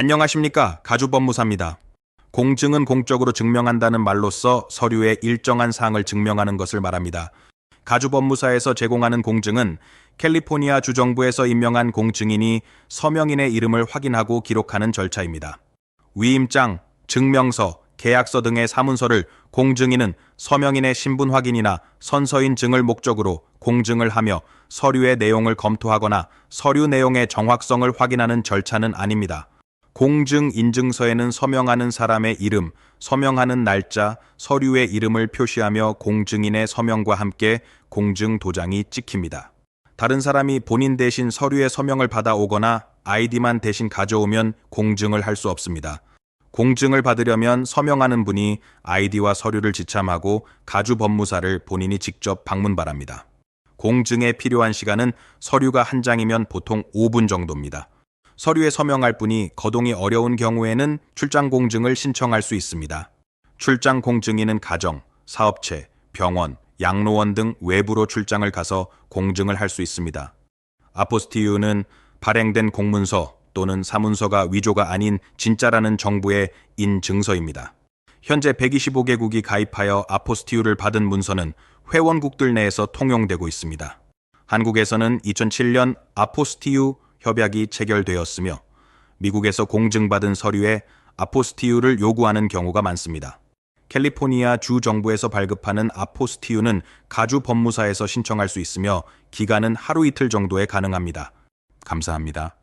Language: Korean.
안녕하십니까. 가주법무사입니다. 공증은 공적으로 증명한다는 말로써 서류의 일정한 사항을 증명하는 것을 말합니다. 가주법무사에서 제공하는 공증은 캘리포니아 주정부에서 임명한 공증인이 서명인의 이름을 확인하고 기록하는 절차입니다. 위임장, 증명서, 계약서 등의 사문서를 공증인은 서명인의 신분 확인이나 선서인 증을 목적으로 공증을 하며 서류의 내용을 검토하거나 서류 내용의 정확성을 확인하는 절차는 아닙니다. 공증 인증서에는 서명하는 사람의 이름, 서명하는 날짜, 서류의 이름을 표시하며 공증인의 서명과 함께 공증 도장이 찍힙니다. 다른 사람이 본인 대신 서류의 서명을 받아오거나 아이디만 대신 가져오면 공증을 할 수 없습니다. 공증을 받으려면 서명하는 분이 아이디와 서류를 지참하고 가주 법무사를 본인이 직접 방문 바랍니다. 공증에 필요한 시간은 서류가 한 장이면 보통 5분 정도입니다. 서류에 서명할 분이 거동이 어려운 경우에는 출장 공증을 신청할 수 있습니다. 출장 공증인은 가정, 사업체, 병원, 양로원 등 외부로 출장을 가서 공증을 할 수 있습니다. 아포스티유는 발행된 공문서 또는 사문서가 위조가 아닌 진짜라는 정부의 인증서입니다. 현재 125개국이 가입하여 아포스티유를 받은 문서는 회원국들 내에서 통용되고 있습니다. 한국에서는 2007년 아포스티유 협약이 체결되었으며 미국에서 공증받은 서류에 아포스티유를 요구하는 경우가 많습니다. 캘리포니아 주 정부에서 발급하는 아포스티유는 가주 법무사에서 신청할 수 있으며 기간은 하루 이틀 정도에 가능합니다. 감사합니다.